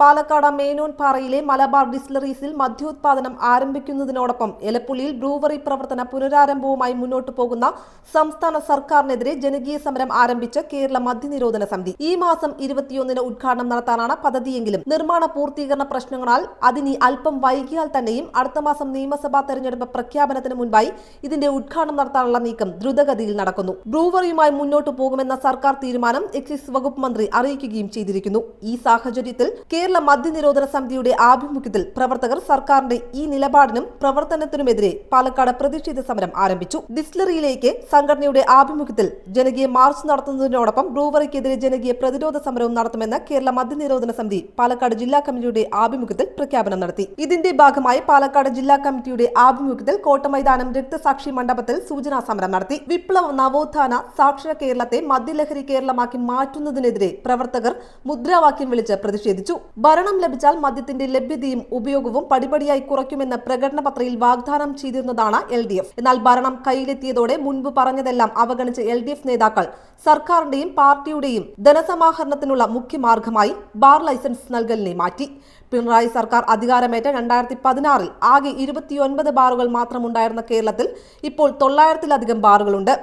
പാലക്കാട് മേനോൻ പാറയിലെ മലബാർ ഡിസ്ലറീസിൽ മദ്യോത്പാദനം ആരംഭിക്കുന്നതിനോടൊപ്പം എലപ്പുള്ളിയിൽ ബ്രൂവറി പ്രവർത്തന പുനരാരംഭവുമായി മുന്നോട്ടു പോകുന്ന സംസ്ഥാന സർക്കാരിനെതിരെ ജനകീയ സമരം ആരംഭിച്ച കേരള മദ്യനിരോധന സമിതി. ഈ മാസം ഇരുപത്തിയൊന്നിന് ഉദ്ഘാടനം നടത്താനാണ് പദ്ധതിയെങ്കിലും നിർമ്മാണ പൂർത്തീകരണ പ്രശ്നങ്ങളാൽ അതിനി അല്പം വൈകിയാൽ തന്നെയും അടുത്ത മാസം നിയമസഭാ തെരഞ്ഞെടുപ്പ് പ്രഖ്യാപനത്തിന് മുൻപായി ഇതിന്റെ ഉദ്ഘാടനം നടത്താനുള്ള നീക്കം ദ്രുതഗതിയിൽ നടക്കുന്നു. ബ്രൂവറിയുമായി മുന്നോട്ടു പോകുമെന്ന സർക്കാർ തീരുമാനം എക്സൈസ് വകുപ്പ് മന്ത്രി അറിയിക്കുകയും ചെയ്തിരിക്കുന്നു. ഈ സാഹചര്യത്തിൽ കേരള മദ്യനിരോധന സമിതിയുടെ ആഭിമുഖ്യത്തിൽ പ്രവർത്തകർ സർക്കാരിന്റെ ഈ നിലപാടിനും പ്രവർത്തനത്തിനുമെതിരെ പാലക്കാട് പ്രതിഷേധ സമരം ആരംഭിച്ചു. ഡിസ്ലറിയിലേക്ക് സംഘടനയുടെ ആഭിമുഖ്യത്തിൽ ജനകീയ മാർച്ച് നടത്തുന്നതിനോടൊപ്പം ബ്രൂവറിക്കെതിരെ ജനകീയ പ്രതിരോധ സമരവും നടത്തുമെന്ന് കേരള മദ്യനിരോധന സമിതി പാലക്കാട് ജില്ലാ കമ്മിറ്റിയുടെ ആഭിമുഖ്യത്തിൽ പ്രഖ്യാപനം നടത്തി. ഇതിന്റെ ഭാഗമായി പാലക്കാട് ജില്ലാ കമ്മിറ്റിയുടെ ആഭിമുഖ്യത്തിൽ കോട്ടമൈതാനം രക്തസാക്ഷി മണ്ഡപത്തിൽ സൂചനാ സമരം നടത്തി. വിപ്ലവ നവോത്ഥാന സാക്ഷര കേരളത്തെ മദ്യലഹരി കേരളമാക്കി മാറ്റുന്നതിനെതിരെ പ്രവർത്തകർ മുദ്രാവാക്യം വിളിച്ച് പ്രതിഷേധിച്ചു. ഭരണം ലഭിച്ചാൽ മദ്യത്തിന്റെ ലഭ്യതയും ഉപയോഗവും പടിപടിയായി കുറയ്ക്കുമെന്ന് പ്രകടന പത്രയിൽ വാഗ്ദാനം ചെയ്തിരുന്നതാണ് എൽ ഡി എഫ്. എന്നാൽ ഭരണം കയ്യിലെത്തിയതോടെ മുൻപ് പറഞ്ഞതെല്ലാം അവഗണിച്ച എൽ ഡി എഫ് നേതാക്കൾ സർക്കാരിന്റെയും പാർട്ടിയുടെയും ധനസമാഹരണത്തിനുള്ള മുഖ്യമാർഗമായി ബാർ ലൈസൻസ് നൽകലിനെ മാറ്റി. പിണറായി സർക്കാർ അധികാരമേറ്റ രണ്ടായിരത്തി പതിനാറിൽ ആകെ ഇരുപത്തിയൊൻപത് ബാറുകൾ മാത്രമുണ്ടായിരുന്ന കേരളത്തിൽ ഇപ്പോൾ തൊള്ളായിരത്തിലധികം ബാറുകളുണ്ട്.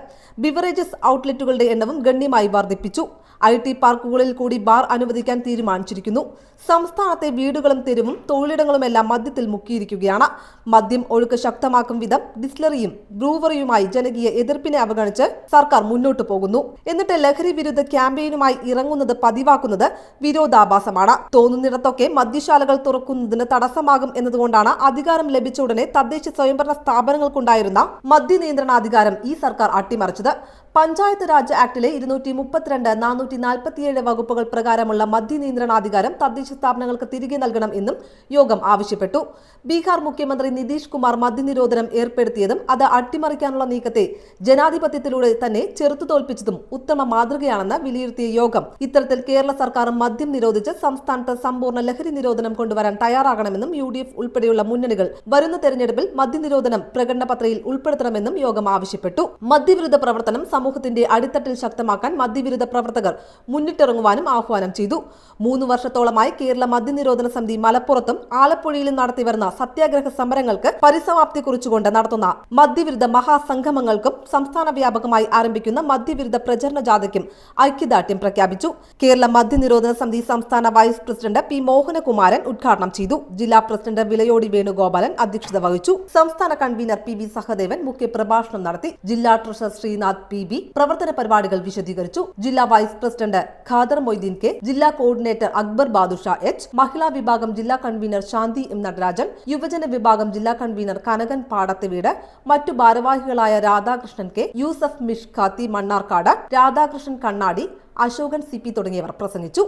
ബിവറേജസ് ഔട്ട്ലെറ്റുകളുടെ എണ്ണവും ഗണ്യമായി വർദ്ധിപ്പിച്ചു. ഐ ടി പാർക്കുകളിൽ കൂടി ബാർ അനുവദിക്കാൻ തീരുമാനിച്ചിരിക്കുന്നു. സംസ്ഥാനത്തെ വീടുകളും തെരുവും തൊഴിലിടങ്ങളുമെല്ലാം മദ്യത്തിൽ മുക്കിയിരിക്കുകയാണ്. മദ്യം ഒഴുക്ക് ശക്തമാക്കും വിധം ഡിസ്ലറിയും ബ്രൂവറിയുമായി ജനകീയ എതിർപ്പിനെ അവഗണിച്ച് സർക്കാർ മുന്നോട്ടു പോകുന്നു. എന്നിട്ട് ലഹരി വിരുദ്ധ ക്യാമ്പയിനുമായി ഇറങ്ങുന്നത് പതിവാക്കുന്നത് വിരോധാഭാസമാണ്. തോന്നുന്നിടത്തൊക്കെ മദ്യശാലകൾ തുറക്കുന്നതിന് തടസ്സമാകും എന്നതുകൊണ്ടാണ് അധികാരം ലഭിച്ച ഉടനെ തദ്ദേശ സ്വയംഭരണ സ്ഥാപനങ്ങൾക്കുണ്ടായിരുന്ന മദ്യനിയന്ത്രണാധികാരം ഈ സർക്കാർ അട്ടിമറിച്ചത്. പഞ്ചായത്ത് രാജ് ആക്ടിലെ ഇരുന്നൂറ്റി മുപ്പത്തിരണ്ട് നാനൂറ്റി നാൽപ്പത്തിയേഴ് വകുപ്പുകൾ പ്രകാരമുള്ള മദ്യനിയന്ത്രണാധികാരം തദ്ദേശ സ്ഥാപനങ്ങൾക്ക് തിരികെ നൽകണം എന്നും യോഗം ആവശ്യപ്പെട്ടു. ബീഹാർ മുഖ്യമന്ത്രി നിതീഷ് കുമാർ മദ്യനിരോധനം ഏർപ്പെടുത്തിയതും അത് അട്ടിമറിക്കാനുള്ള നീക്കത്തെ ജനാധിപത്യത്തിലൂടെ തന്നെ ചെറുത്തു തോൽപ്പിച്ചതും ഉത്തമ മാതൃകയാണെന്ന് വിലയിരുത്തിയ യോഗം. ഇത്തരത്തിൽ കേരള സർക്കാർ മദ്യം നിരോധിച്ച് സംസ്ഥാനത്ത് സമ്പൂർണ ലഹരി നിരോധനം കൊണ്ടുവരാൻ തയ്യാറാകണമെന്നും യു ഉൾപ്പെടെയുള്ള മുന്നണികൾ വരുന്ന തെരഞ്ഞെടുപ്പിൽ മദ്യനിരോധനം പ്രകടന പത്രയിൽ ഉൾപ്പെടുത്തണമെന്നും യോഗം ആവശ്യപ്പെട്ടു. മദ്യവിരുദ്ധ പ്രവർത്തനം സമൂഹത്തിന്റെ അടിത്തട്ടിൽ ശക്തമാക്കാൻ മദ്യവിരുദ്ധ പ്രവർത്തകർ മുന്നിട്ടിറങ്ങുവാനും ആഹ്വാനം ചെയ്തു. മൂന്ന് വർഷത്തോളമായി കേരള മദ്യനിരോധന സമിതി മലപ്പുറത്തും ആലപ്പുഴയിലും നടത്തിവരുന്ന സത്യാഗ്രഹ സമരങ്ങൾക്ക് പരിസമാപ്തി കുറിച്ചുകൊണ്ട് നടത്തുന്ന മദ്യവിരുദ്ധ മഹാസംഗമങ്ങൾക്കും സംസ്ഥാന വ്യാപകമായി ആരംഭിക്കുന്ന മദ്യവിരുദ്ധ പ്രചരണ ജാഥയ്ക്കും ഐക്യദാർഢ്യം പ്രഖ്യാപിച്ചു. കേരള മദ്യനിരോധന സമിതി സംസ്ഥാന വൈസ് പ്രസിഡന്റ് പി മോഹനകുമാരൻ ഉദ്ഘാടനം ചെയ്തു. ജില്ലാ പ്രസിഡന്റ് വിലയോടി വേണുഗോപാലൻ അധ്യക്ഷത വഹിച്ചു. സംസ്ഥാന കൺവീനർ പി വി സഹദേവൻ മുഖ്യപ്രഭാഷണം നടത്തി. ജില്ലാ ട്രഷറർ ശ്രീനാഥ് പി ബി പ്രവർത്തന പരിപാടികൾ വിശദീകരിച്ചു. ജില്ലാ vice president Khader Moideen K ജില്ലാ കോർഡിനേറ്റർ അക്ബർ ബാദുഷ എച്ച് മഹിളാ വിഭാഗം ജില്ലാ കൺവീനർ ശാന്തി എം നടരാജൻ യുവജന വിഭാഗം ജില്ലാ കൺവീനർ കനകൻ പാടത്തുവീട് മറ്റു ഭാരവാഹികളായ രാധാകൃഷ്ണൻ കെ യൂസഫ് മിഷ് ഖാത്തി മണ്ണാർക്കാട് രാധാകൃഷ്ണൻ കണ്ണാടി അശോകൻ സി തുടങ്ങിയവർ പ്രസംഗിച്ചു.